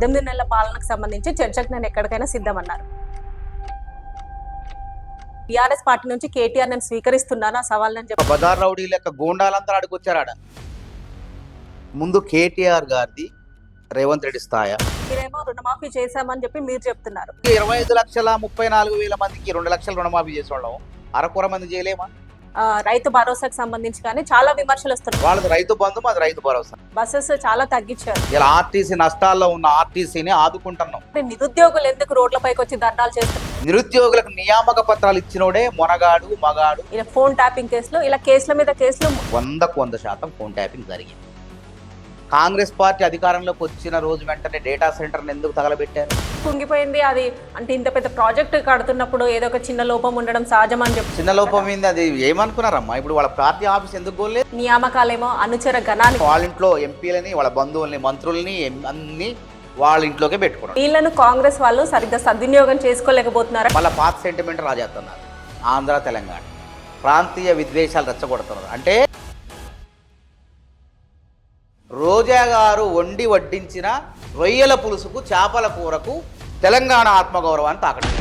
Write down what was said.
పద్దెనిమిది నెలల పాలనకు సంబంధించి చర్చకు నేను ఎక్కడికైనా సిద్ధమన్నారు. టీఆర్ఎస్ పార్టీ నుంచి కేటీఆర్ నేను స్వీకరిస్తున్నాను ఆ సవాల్ అని చెప్పి బజార్ రౌడీ లెక్క గూండాలంతా ఆడికొచ్చారాడ ముందు కేటీఆర్ గారిది రేవంత్ రెడ్డి స్థాయి. మీరేమో రుణమాఫీ చేశామని చెప్పి మీరు చెప్తున్నారు. ఇరవై ఐదు లక్షల ముప్పై నాలుగు వేల మందికి రెండు లక్షల రుణమాఫీ చేసేవాళ్ళం. అరకొర మంది చేయలేమా రైతు భరోసాకు సంబంధించి కానీ చాలా విమర్శలు వస్తున్నాయి. వాళ్ళది రైతు బంధు మాది రైతు భరోసా. బస్సెస్ చాలా తగ్గించారు. ఇలా ఆర్టీసీ నష్టాల్లో ఉన్న ఆర్టీసీని ఆదుకుంటున్నాం. నిరుద్యోగులు ఎందుకు రోడ్లపైకి వచ్చి ధర్నాలు చేస్తున్నారు? నిరుద్యోగులకు నియామక పత్రాలు ఇచ్చినోడే మొనగాడు మగాడు. ఇలా ఫోన్ ట్యాపింగ్ కేసులు ఇలా కేసుల మీద కేసులు వందకు వంద శాతం ఫోన్ ట్యాపింగ్ జరిగింది. కాంగ్రెస్ పార్టీ అధికారంలోకి వచ్చిన రోజు వెంటనే డేటా సెంటర్ని ఎందుకు తగలబెట్టారు? కుంగిపోయింది. అది అంటే ఇంత పెద్ద ప్రాజెక్ట్ కడుతున్నప్పుడు ఏదో ఒక చిన్న లోపం ఉండడం సహజం అని చెప్పి చిన్న లోపం ఏంది? అది ఏమనుకున్నారమ్మా? ఇప్పుడు వాళ్ళ పార్టీ ఆఫీస్ ఎందుకు గోలేదు నియామకాలేమో అనుచర గణానికి. వాళ్ళ ఇంట్లో ఎంపీలని వాళ్ళ బంధువుల్ని మంత్రుల్ని అన్ని వాళ్ళ ఇంట్లోకే పెట్టుకున్నారు. వీళ్ళను కాంగ్రెస్ వాళ్ళు సరిగ్గా సద్వినియోగం చేసుకోలేకపోతున్నారు? మళ్ళీ పాత సెంటిమెంట్ రాజేస్తున్నారు. ఆంధ్ర తెలంగాణ. ప్రాంతీయ విద్వేషాలు రెచ్చగొడుతున్నారు. అంటే రోజా గారు వండి వడ్డించిన రొయ్యల పులుసుకు చేపల కూరకు తెలంగాణ ఆత్మగౌరవాన్ని తాకడం